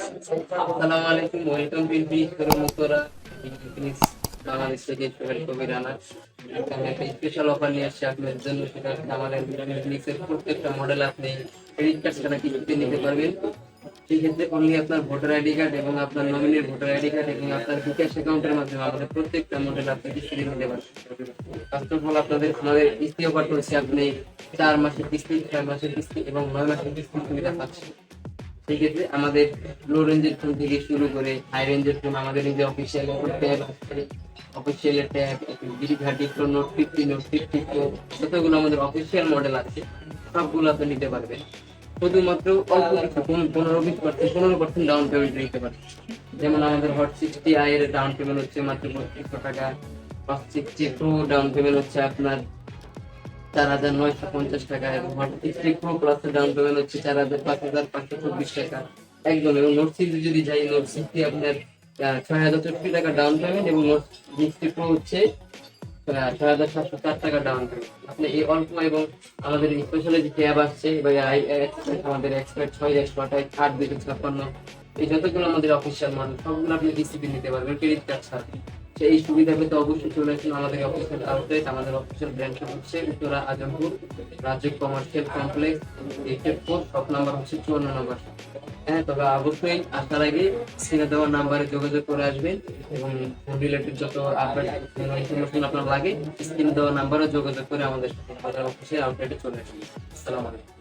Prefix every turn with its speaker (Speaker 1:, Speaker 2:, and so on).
Speaker 1: আসসালামু আলাইকুম, welcome Infinix showroom Uttara Bangladesh থেকে সোহেল কবির রানা এখানে একটা স্পেশাল অফার নিয়ে আসছে আপনাদের জন্য। সেটা হচ্ছে আমাদের ইনফিনিক্সের প্রত্যেকটা মডেল আপনি ক্রেডিট কার্ড ছাড়া কিস্তিতে নিতে পারবেন। সেক্ষেত্রে অনলি আপনার ভোটার আইডি কার্ড এবং আপনার নমিনির ভোটার আইডি কার্ড এবং আপনার বিকাশ অ্যাকাউন্টের মাধ্যমে আমাদের প্রত্যেকটা মডেল আপনি কিস্তিতে নিতে পারবেন। ফার্স্ট অফ আপনাদের, আমাদের কিস্তি অফার করছে আপনি চার মাসের কিস্তি ছয় মাসের কিস্তি এবং নয় মাসের কিস্তি সুবিধা পাচ্ছেন। সেক্ষেত্রে আমাদের লো রেঞ্জের ফোন থেকে শুরু করে হাই রেঞ্জের ফোন আমাদের যে official tab official tab BD thirty pro note fifty note fifty pro যতগুলো আমাদের অফিসিয়াল মডেল আছে, সবগুলো আপনি নিতে পারবেন। শুধুমাত্র অল্প কিছু পনেরো বিশ পার্সেন্ট পনেরো পার্সেন্ট ডাউন পেমেন্ট নিতে পারবেন। যেমন আমাদের হট সিক্সটি আই এর ডাউন পেমেন্ট হচ্ছে মাত্র বত্রিশশো টাকা hot sixty pro down payment হচ্ছে আপনার চার হাজার নয়শো পঞ্চাশ টাকা এবং sixty pro plus down payment হচ্ছে চার হাজার পাঁচ হাজার পাঁচশো চব্বিশ টাকা। একদম এবং নোট সিক্সটি যদি যাই, নোট সিক্সটি আপনার ছয় হাজার চব্বিশ টাকা ডাউন পেমেন্ট এবং নোট সিক্সটি প্রো হচ্ছে ছয় হাজার সাতশো চার টাকা ডাউন পেমেন্ট আপনি এই অল্প এবং আমাদের স্পেশাল যে ট্যাব আসছে এক্সপার্ট আমাদের এক্সপার্ট ছয় একশো আঠাশ আট দুশো ছাপ্পান্ন। এই যতগুলো আমাদের অফিসিয়াল মডেল সবগুলো আপনি কিস্তিতে নিতে পারবেন ক্রেডিট কার্ড ছাড়া সেই সুবিধা পেতে অবশ্যই চলে আসুন। আমাদের অফিসের আউটলেট আমাদের অফিসের ব্র্যান্ড হচ্ছে উত্তরা আজমপুর রাজ্য কমার্শিয়াল কমপ্লেক্স এইটের ফোর শপ নাম্বার হচ্ছে চুয়ান্ন নম্বর হ্যাঁ তবে অবশ্যই আসার আগে স্ক্রিনে দেওয়া নাম্বারে যোগাযোগ করে আসবেন এবং ফোন রিলেটেড যত আপডেট ইনফরমেশন আপনার লাগে স্ক্রিনে দেওয়া নাম্বারে যোগাযোগ করে আমাদের অফিসিয়াল আউটলেটে চলে আসবেন। আসসালামু আলাইকুম।